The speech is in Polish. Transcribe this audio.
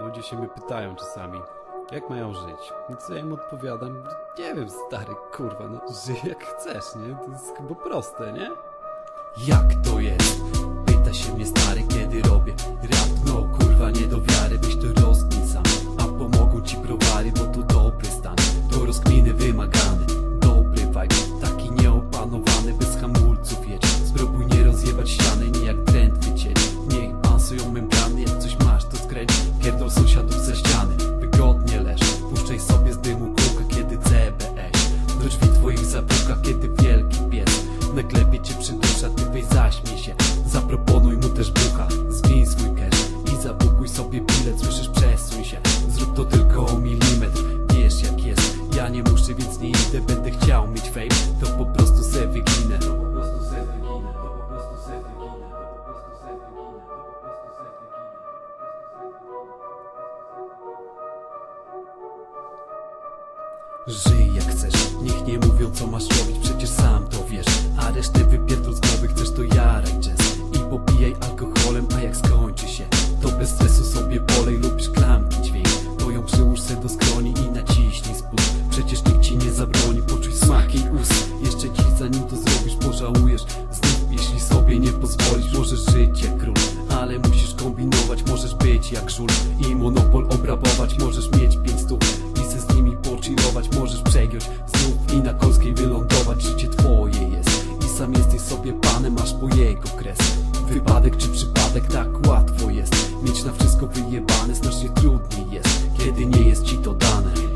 Ludzie się mnie pytają czasami, jak mają żyć. No co ja im odpowiadam? Nie wiem, stary, kurwa, no żyj jak chcesz, nie? To jest chyba proste, nie? Jak to jest? Pyta się mnie stary, Zaproponuj mu też bucha, zwij swój cash. I zabukuj sobie bilet, słyszysz, przesuń się. Zrób to tylko o milimetr, wiesz jak jest. Ja nie muszę, więc nie idę, będę chciał mieć fame. To po prostu se wyginę. Żyj jak chcesz, niech nie mówią co masz robić, przecież sam to wiesz. A resztę wypierdol sobie polej, lubisz klamki dźwięk. To ją przyłóż se do skroni i naciśnij spust Przecież nikt ci nie zabroni, poczuj smak jej ust. Jeszcze dziś zanim to zrobisz, pożałujesz. Znów jeśli sobie nie pozwolisz, możesz żyć jak król Ale musisz kombinować, możesz być jak żul I monopol obrabować, możesz mieć pięć stów I se z nimi pochillować, możesz przegiąć Znów i na Kolskiej wylądować, życie twoje jest I sam jesteś sobie panem, masz po jego kres zaniedbany Znacznie trudniej jest, kiedy nie jest ci to dane.